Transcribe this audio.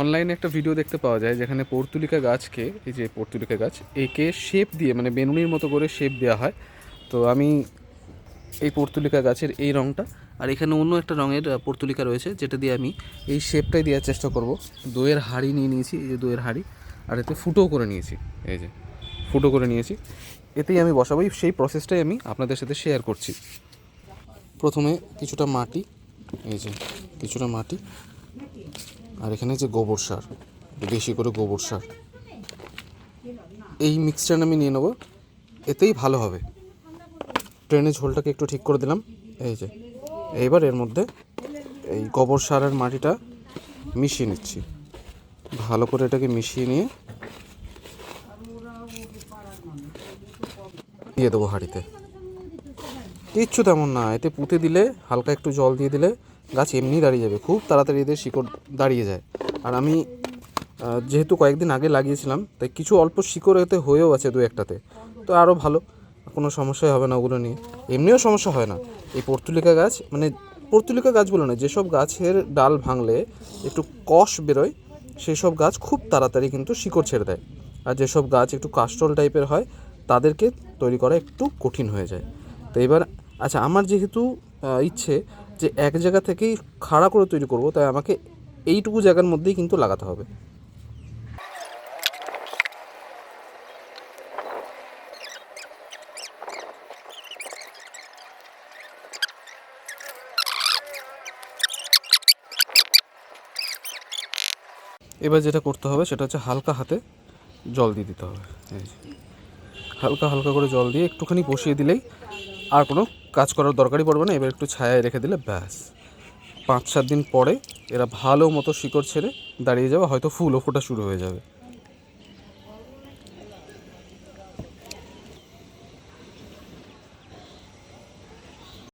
অনলাইনে একটা ভিডিও দেখতে পাওয়া যায় যেখানে পর্তুলিকা গাছকে, এই যে পর্তুলিকা গাছ, একে শেপ দিয়ে মানে বেনুনির মতো করে শেপ দেওয়া হয়। তো আমি এই পর্তুলিকা গাছের এই রঙটা আর এখানে অন্য একটা রঙের পর্তুলিকা রয়েছে যেটা দিয়ে আমি এই শেপটাই দেওয়ার চেষ্টা করব। দইয়ের হাঁড়ি নিয়ে নিয়েছি, এই যে দইয়ের হাঁড়ি, আর এতে ফুটো করে নিয়েছি, এই যে ফুটো করে নিয়েছি। এতেই আমি বসাবো সেই প্রসেসটাই আমি আপনাদের সাথে শেয়ার করছি। প্রথমে কিছুটা মাটি, এই যে কিছুটা মাটি আর এখানে যে গোবর সার বেশি করে গোবর সার। এই মিক্সচার আমি নিয়ে নেব, এতেই ভালো হবে। ট্রেনের ঝোলটাকে একটু ঠিক করে দিলাম, এই যে। এইবার এর মধ্যে এই গোবর সার আর মাটিটা মিশিয়ে নিচ্ছি। ভালো করে এটাকে মিশিয়ে নিয়ে দিয়ে দেবো হাঁড়িতে। কিচ্ছু তেমন না, এতে পুঁতে দিলে হালকা একটু জল দিয়ে দিলে গাছ এমনি দাঁড়িয়ে যাবে, খুব তাড়াতাড়ি এদের শিকড় দাঁড়িয়ে যায়। আর আমি যেহেতু কয়েকদিন আগে লাগিয়েছিলাম, তাই কিছু অল্প শিকড় এতে হয়েও আছে দু একটাতে। তো আরও ভালো, কোনো সমস্যাই হবে না ওগুলো নিয়ে। এমনিও সমস্যা হয় না। এই পর্তুলিকা গাছ মানে পর্তুলিকা গাছগুলো না যেসব গাছের ডাল ভাঙলে একটু কষ বেরোয় সেই সব গাছ খুব তাড়াতাড়ি কিন্তু শিকড় ছেড়ে দেয়। আর যেসব গাছ একটু কাস্টল টাইপের হয়, তাদেরকে তৈরি করা একটু কঠিন হয়ে যায়। তো এবার আচ্ছা আমার যেহেতু ইচ্ছে যে এক জায়গা থেকেই খাড়া করে তৈরি করব, তাই আমাকে এইটুকু জায়গার মধ্যেই কিন্তু লাগাতে হবে। এবার যেটা করতে হবে, সেটা হচ্ছে হালকা হাতে জল দিয়ে দিতে হবে। হালকা হালকা করে জল দিয়ে একটুখানি বসিয়ে দিলেই আর কোনো কাজ করার দরকারই পড়বে না, এবার একটু ছায়ায় রেখে দিলে ব্যাস। পাঁচ সাত দিন পরে এরা ভালো মতো শিকড় ছেড়ে দাঁড়িয়ে যাবে, হয়তো ফুলও ফোটা শুরু হয়ে যাবে।